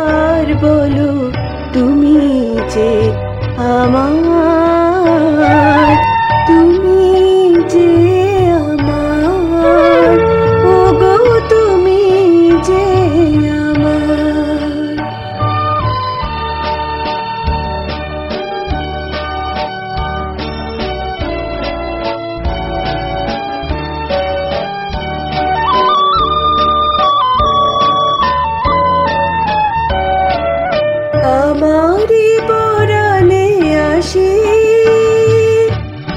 একবার বলো তুমি যে আমার আসি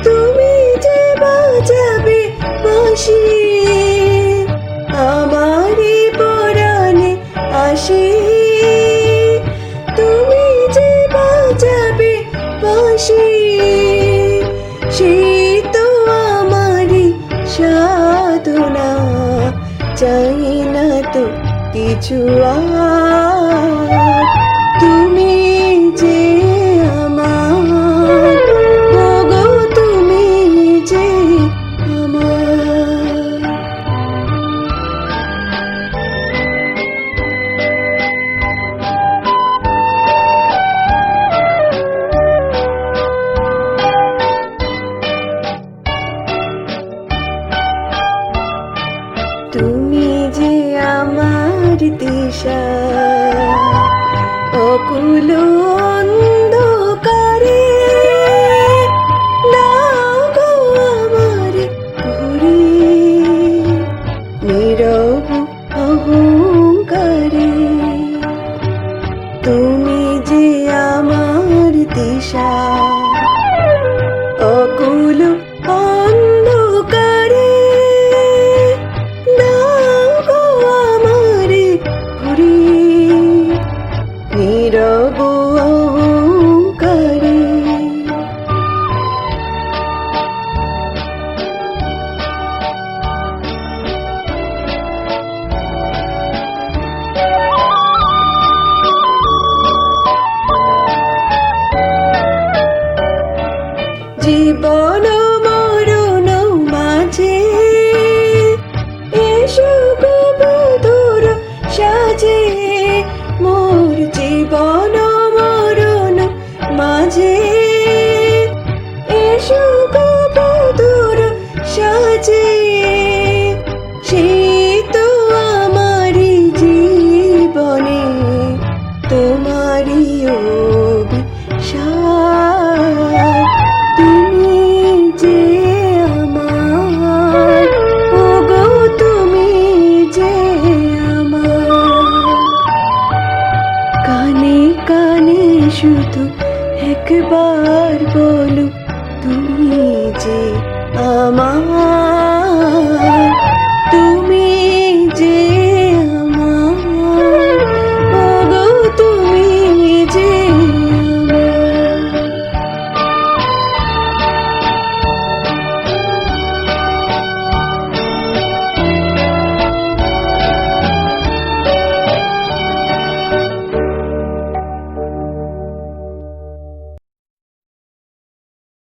তুমি যে বাজাবে বাঁশি আমারই পরাণে আসি তুমি যে বাজাবে বাঁশি সেই তো আমারই সাধনা। চাই না তো কিছু আর। তুমি যে আমার দিশা, অকুল অন্ধকারে, দাও গো আমার ঘুরি। নীরব অহংকারে, তুমি যে আমার দিশা জীবন একবার বলো তুমি যে আমার